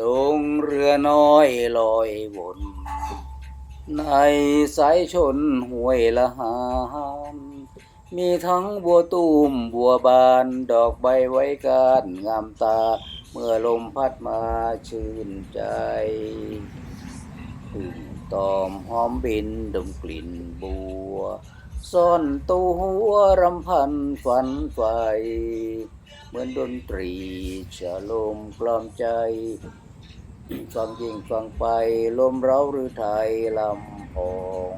ลงเรือน้อยลอยวนในสายชนห้วยละหานมีทั้งบัวตูมบัวบานดอกใบไว้การงามตา เมื่อลมพัดมาชื่นใจพึ่งตอมหอมบินดมกลิ่นบัว ซ่อนตัวหัวรำพันฝันไฟเหมือนดนตรีชะลมกล่อมใจฟังยิ่งฟังไปลมเร้าหรือไทยลำพอง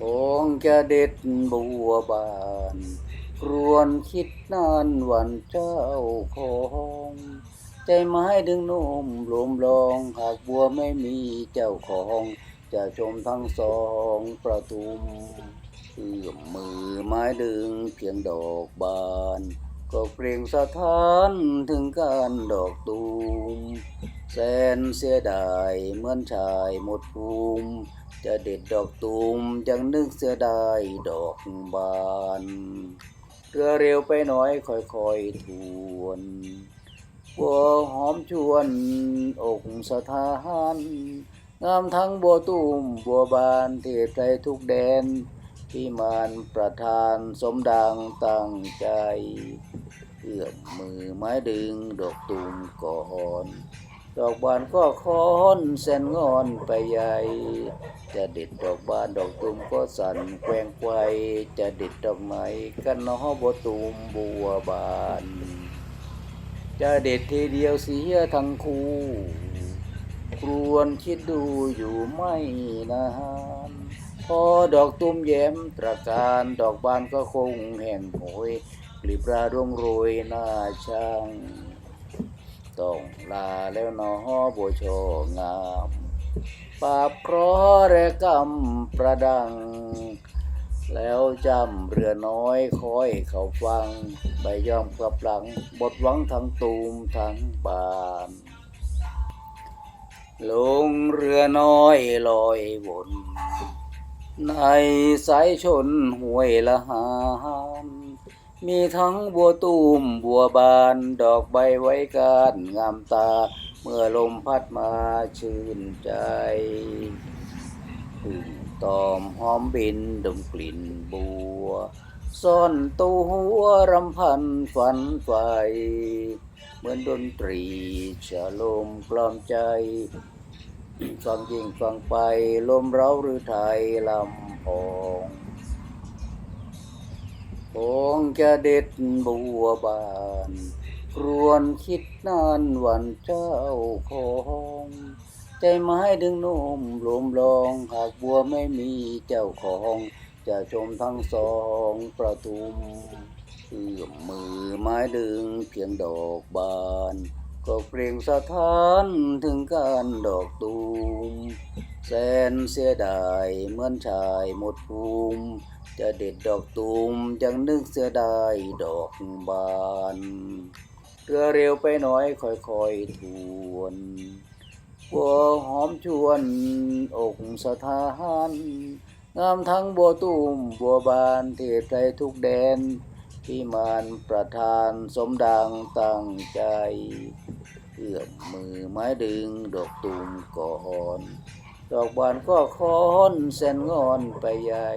คงจะเด็ดบัวบานครวนคิดนานวันเจ้าของใจไม้ดึงโน้มลมลองหากบัวไม่มีเจ้าของ จะชมทั้งสองประทุมเอื้อมมือไม้ดึงเพียงดอกบาน ก็เปล่งสะท้านถึงการดอกตูมแสนเสียดายเหมือนชายหมดภูมิ จะเด็ดดอกตูมยังนึกเสียดายดอกบานเรือเร็วไปหน่อยค่อยๆทวนบัวหอมชวนอกสถาน งามทั้งบัวตูมบัวบานเทพใจทุกแดนที่มานประทานสมดังตั้งใจเอื้อมมือไม้ดึงดอกตูมก่อนดอกบานก็คอนแสนงอนไปใหญ่ จะเด็ดดอกบานดอกตูมก็สั่นแกว่งไกวจะเด็ดดอกไม้กันน้อบัวตูมบัวบาน จะเด็ดทีเดียวเสียทั้งคู่ ครวนคิดดูอยู่ไม่นานพอดอกตุ้มแย้มตระการดอกบานก็คงแห่งโหยกลีบราร่วงโรยหน้าช่างต้องลาแล้วนอบัวโชงามปราบคราะห์และกรรมประดัง แล้วจำเรือน้อยคอยเขาฟัง ใบยอมกลับหลัง บทหวังทั้งตูมทั้งบาน ลงเรือน้อยลอยวนในสายชนห้วยละหานมีทั้งบัวตูมบัวบานดอกใบไว้การงามตา เมื่อลมพัดมาชื่นใจพึ่งตอมหอมบินดมกลิ่นบัว ซ่อนตัวหัวรำพันฝันไฟเหมือนดนตรีชะลมกล่อมใจฟังยิ่งฟังไปลมเร้าหรือไทยลำพองคงจะเด็ดบัวบานครวนคิดนานวันเจ้าของใจไม้ดึงนมลมลองหากบัวไม่มีเจ้าของ จะชมทั้งสองประทุมเอื้อมมือไม้ดึงเพียงดอกบาน ก็เปล่งสะท้านถึงการดอกตูม แสนเสียดายเหมือนชายหมดภูมิ จะเด็ดดอกตูมยังนึกเสียดายดอกบานเรือเร็วไปหน่อยค่อยๆทวนบัวหอมชวนอกสถาน งามทั้งบัวตูมบัวบานเทพใจทุกแดนที่มานประทานสมดังตั้งใจ เอื้อมมือไม้ดึงดอกตูมก่อน ดอกบานก็คอนเส้นงอนไปใหญ่